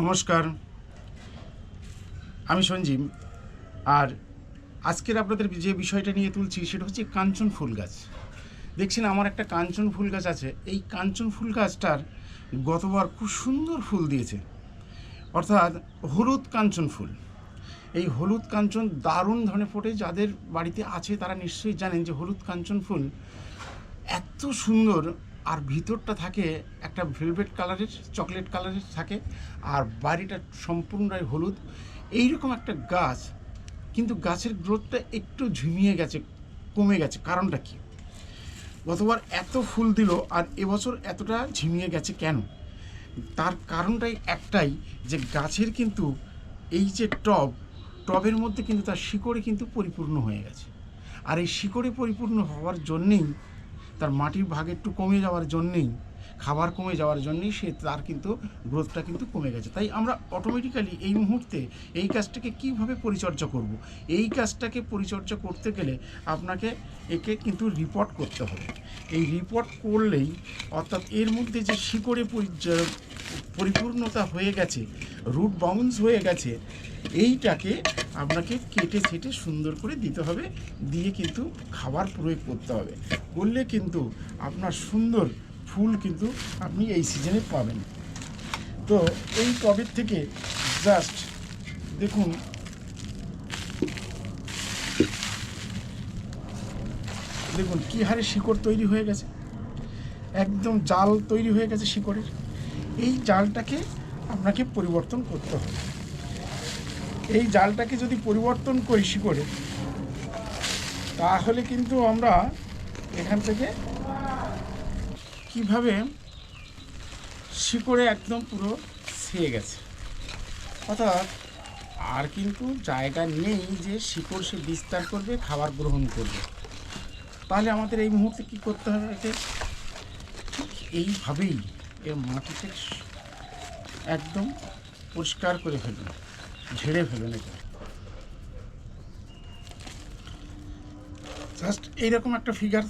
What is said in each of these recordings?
নমস্কার। আমি সঞ্জীব। আর আজকের আপনাদের যে বিষয়টা নিয়ে তুলছি সেটা হচ্ছে কাঞ্চন ফুল গাছ। দেখছেন, আমার একটা কাঞ্চন ফুল গাছ আছে। এই কাঞ্চন ফুল গাছটার গতবার খুব সুন্দর ফুল দিয়েছে। অর্থাৎ হলুদ কাঞ্চন ফুল। এই হলুদ কাঞ্চন দারুণ ধরনের ফোটে। যাদের বাড়িতে আছে তারা নিশ্চয়ই জানেন যে হলুদ কাঞ্চন ফুল এত সুন্দর আর ভিতরটা থাকে একটা ভেলভেট কালারের চকলেট কালারের থাকে, আর বাড়িটা সম্পূর্ণটাই হলুদ। এইরকম একটা গাছ, কিন্তু গাছের গ্রোথটা একটু ঝিমিয়ে গেছে, কমে গেছে। কারণটা কি? গতবার এত ফুল দিল আর এবছর এতটা ঝিমিয়ে গেছে কেন? তার কারণটাই একটাই যে গাছের কিন্তু এই যে টব, টবের মধ্যে কিন্তু তার শিকড়ে কিন্তু পরিপূর্ণ হয়ে গেছে। আর এই শিকড়ে পরিপূর্ণ হওয়ার জন্যেই তার মাটির ভাগ একটু কমে যাওয়ার জন্যেই খাবার কমে যাওয়ার জন্যেই সে তার কিন্তু গ্রোথটা কিন্তু কমে গেছে। তাই আমরা অটোমেটিক্যালি এই মুহূর্তে এই কাজটাকে কীভাবে পরিচর্যা করব। এই কাজটাকে পরিচর্যা করতে গেলে আপনাকে একে কিন্তু রিপোর্ট করতে হবে। এই রিপোর্ট করলেই অর্থাৎ এর মধ্যে যে শিকড়ে পরিপূর্ণতা হয়ে গেছে রুট বাউন্স হয়ে গেছে, এইটাকে আপনাকে কেটে ছেটে সুন্দর করে দিতে হবে, দিয়ে কিন্তু খাবার প্রয়োগ করতে হবে। করলে কিন্তু আপনার সুন্দর ফুল কিন্তু আপনি এই সিজনে পাবেন। তো এই টবের থেকে জাস্ট দেখুন দেখুন কী হারে শিকড় তৈরি হয়ে গেছে। একদম জাল তৈরি হয়ে গেছে শিকড়ের। এই জালটাকে আপনাকে পরিবর্তন করতে হবে। এই জালটাকে যদি পরিবর্তন করি শিকড়ে, তাহলে কিন্তু আমরা এখান থেকে কীভাবে শিকড়ে একদম পুরো ছেয়ে গেছে। অর্থাৎ আর কিন্তু জায়গা নেই যে শিকড় সে বিস্তার করবে, খাবার গ্রহণ করবে। তাহলে আমাদের এই মুহূর্তে কি করতে হবে একে? ঠিক এইভাবেই এর মাটিতে একদম পরিষ্কার করে ফেলুন, ঝেড়ে ফেলুন এটা জাস্ট এইরকম একটা ফিগার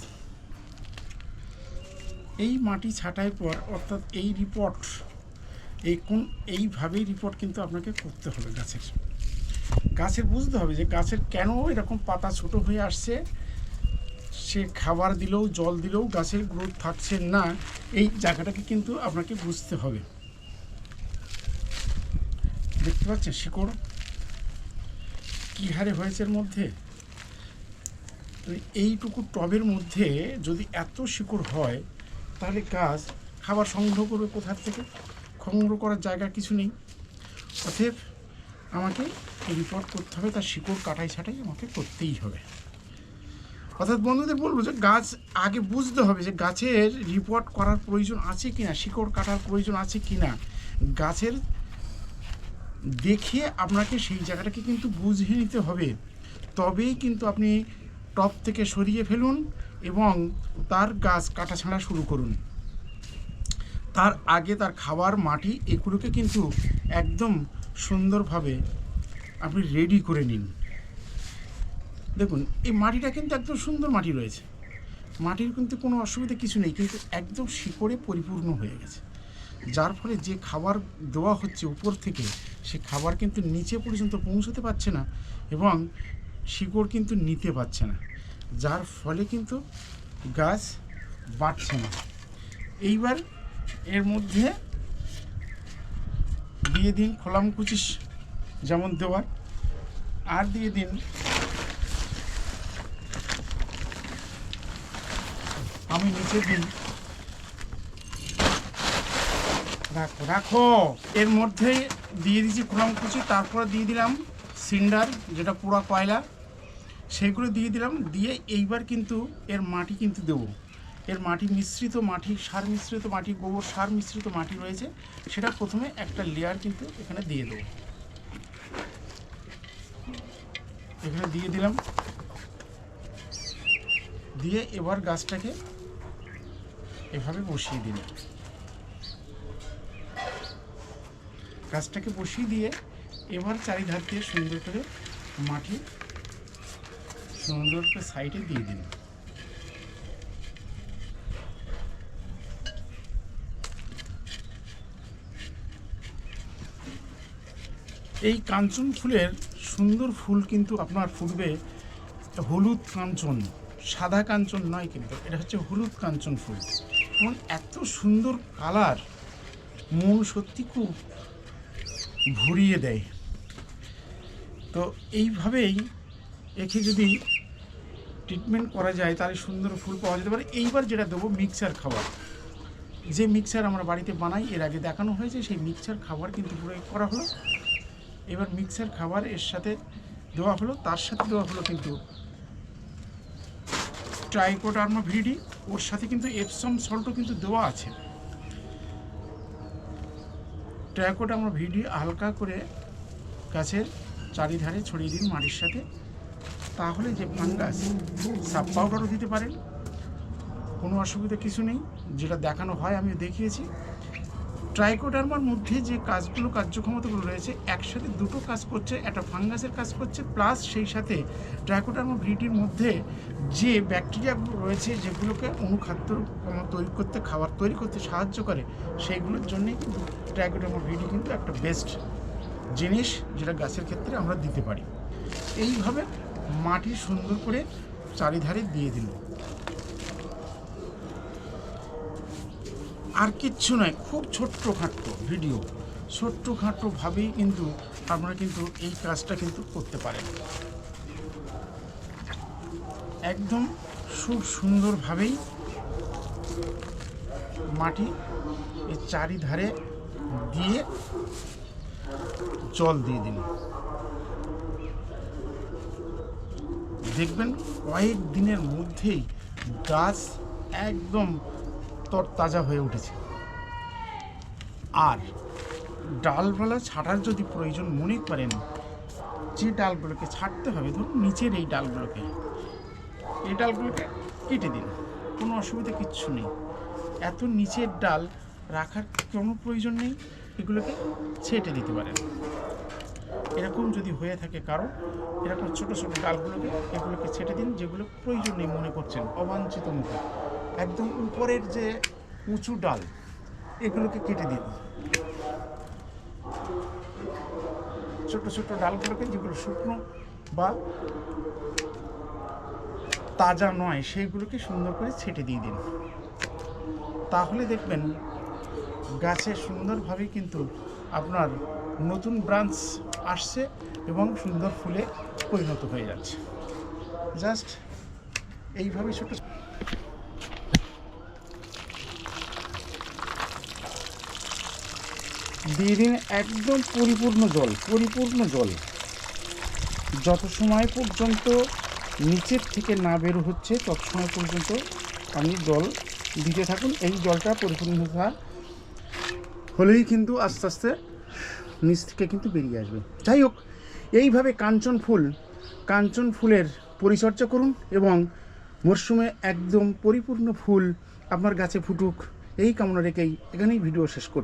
এই মাটি ছাঁটাই পর, অর্থাৎ এই রিপোর্ট এই কোন, এইভাবেই রিপোর্ট কিন্তু আপনাকে করতে হবে গাছের। গাছের বুঝতে হবে যে গাছের কেন এরকম পাতা ছোট হয়ে আসছে, সে খাবার দিলেও, জল দিলেও গাছের গ্রোথ থাকছে না, এই জায়গাটাকে কিন্তু আপনাকে বুঝতে হবে। দেখতে পাচ্ছেন শিকড়? কী হারে হয়েছে এর মধ্যে? এইটুকু টবের মধ্যে যদি এত শিকড় হয় তাহলে গাছ, খাবার সংগ্রহ করবে কোথার থেকে? সংগ্রহ করার জায়গা কিছু নেই। অতএব আমাকে রিপোর্ট করতে হবে, তার শিকড় কাটাই ছাটাই আমাকে করতেই হবে। অর্থাৎ বন্ধুদের বলব যে গাছ আগে বুঝতে হবে যে গাছের রিপোর্ট করার প্রয়োজন আছে কি না শিকড় কাটার প্রয়োজন আছে কি না গাছের দেখে আপনাকে সেই জায়গাটাকে কিন্তু বুঝে নিতে হবে। তবেই কিন্তু আপনি টপ থেকে সরিয়ে ফেলুন। এবং তার গাছ কাটা ছাড়া শুরু করুন। তার আগে তার খাবার মাটি এগুলোকে কিন্তু একদম সুন্দরভাবে আপনি রেডি করে নিন। দেখুন, এই মাটিটা কিন্তু একদম সুন্দর মাটি রয়েছে। মাটির কিন্তু কোনো অসুবিধা কিছু নেই, কিন্তু একদম শিকড়ে পরিপূর্ণ হয়ে গেছে। যার ফলে যে খাবার দেওয়া হচ্ছে উপর থেকে, সে খাবার কিন্তু নিচে পর্যন্ত পৌঁছতে পারছে না এবং শিকড় কিন্তু নিতে পারছে না। যার ফলে কিন্তু গাছ বাড়ছে না। এইবার এর মধ্যে দিয়ে দিন খোলাম কুচিস, যেমন দেওয়ার, আর দিয়ে দিন আমি নিচে দিন। রাখো রাখো। এর মধ্যে দিয়ে দিয়েছি খোলাম কুচি, তারপরে দিয়ে দিলাম সিন্ডার, যেটা পুরা কয়লা। সেইগুলো দিয়ে দিলাম, দিয়ে এইবার কিন্তু এর মাটি কিন্তু দেবো। এর মাটি মিশ্রিত মাটি, সার মিশ্রিত মাটি, গোবর সার মিশ্রিত মাটি রয়েছে, সেটা প্রথমে একটা লেয়ার কিন্তু এখানে দিয়ে দেবো। এখানে দিয়ে দিলাম। দিয়ে এবার গাছটাকে এভাবে বসিয়ে দিন গাছটাকে বসিয়ে দিয়ে এবার চারিধার দিয়ে সুন্দর করে মাটি সুন্দর করে সাইডে দিয়ে দিন। এই কাঞ্চন ফুলের সুন্দর ফুল কিন্তু আপনার ফুটবে হলুদ কাঞ্চন, সাদা কাঞ্চন নয় কিন্তু, এটা হচ্ছে হলুদ কাঞ্চন ফুল। এবং এত সুন্দর কালার মন সত্যি খুব ভরিয়ে দেয়। তো এইভাবেই একে যদি ট্রিটমেন্ট করা যায় তাহলে সুন্দর ফুল পাওয়া যেতে পারে। এইবার যেটা দেবো মিক্সার খাবার। যে মিক্সার আমরা বাড়িতে বানাই, এর আগে দেখানো হয়েছে, সেই মিক্সার খাবার কিন্তু পুরো করা হলো। এবার মিক্সার খাবার এর সাথে দেওয়া হলো, তার সাথে দেওয়া হলো কিন্তু ট্রাইকোডার্মা ভিডি, ওর সাথে কিন্তু এপসম সল্টও কিন্তু দেওয়া আছে। ট্রাইকোডার্মা ভিডি হালকা করে গাছের চারিধারে ছড়িয়ে দিন মাটির সাথে। তাহলে যে ফাঙ্গাস, সাব পাউডারও দিতে পারেন। কোনো অসুবিধা কিছু নেই। যেটা দেখানো হয় আমি দেখিয়েছি। ট্রাইকোডার্মার মধ্যে যে কাজগুলো, কার্যক্ষমতাগুলো রয়েছে, একসাথে দুটো কাজ করছে, একটা ফাঙ্গাসের কাজ করছে, প্লাস সেই সাথে ট্রাইকোডার্মা ভিডির মধ্যে যে ব্যাকটেরিয়াগুলো রয়েছে, যেগুলোকে অনুখাদ্য তৈরি করতে, খাবার তৈরি করতে সাহায্য করে, সেইগুলোর জন্যই কিন্তু ট্রাইকোডার্মা ভিডি কিন্তু একটা বেস্ট জিনিস, যেটা গাছের ক্ষেত্রে আমরা দিতে পারি। এইভাবে মাটি সুন্দর করে চারিধারে দিয়ে দিল। আর কিচ্ছু নয়, খুব ছোট্ট খাট্ট ভিডিও। ছোট্ট খাট্টভাবেই কিন্তু আপনারা কিন্তু এই কাজটা কিন্তু করতে পারেন একদম খুব সুন্দরভাবেই মাটি এই চারিধারে দিয়ে জল দিয়ে দিন দেখবেন কয়েক দিনের মধ্যেই গাছ একদম তরতাজা হয়ে উঠেছে। আর ডালপালা ছাড়ার যদি প্রয়োজন মনে করেন, যে ডালগুলোকে ছাড়তে হবে, ধরুন নিচের এই ডালগুলোকে এই ডালগুলোকে কেটে দিন, কোনো অসুবিধা কিচ্ছু নেই। এত নিচের ডাল রাখার কোনো প্রয়োজন নেই, এগুলোকে ছেটে দিতে পারেন। এরকম যদি হয়ে থাকে কারও, এরকম ছোট ছোট ডালগুলোকে এগুলোকে ছেটে দিন যেগুলো প্রয়োজন নেই মনে করছেন, অবাঞ্ছিত মুখে। একদম উপরের যে উঁচু ডাল, এগুলোকে কেটে দিন। ছোট ছোট ডালগুলোকে যেগুলো শুকনো বা তাজা নয়, সেইগুলোকে সুন্দর করে ছেটে দিয়ে দিন। তাহলে দেখবেন গাছে সুন্দরভাবে কিন্তু আপনার নতুন ব্রাঞ্চ আসছে এবং সুন্দর ফুলে পরিণত হয়ে যাচ্ছে। জাস্ট এইভাবে ছোট দিয়ে দিন একদম পরিপূর্ণ জল পরিপূর্ণ জল। যত সময় পর্যন্ত নিচের থেকে না বের হচ্ছে, তত সময় পর্যন্ত আপনি জল দিতে থাকুন। এই জলটা পরিপূর্ণতা হলেই কিন্তু আস্তে আস্তে নিচ থেকে কিন্তু বেরিয়ে আসবে। যাই হোক, এইভাবে কাঞ্চন ফুল, কাঞ্চন ফুলের পরিচর্যা করুন এবং মরশুমে একদম পরিপূর্ণ ফুল আপনার গাছে ফুটুক, এই কামনা রেখেই এখানেই ভিডিও শেষ করছি।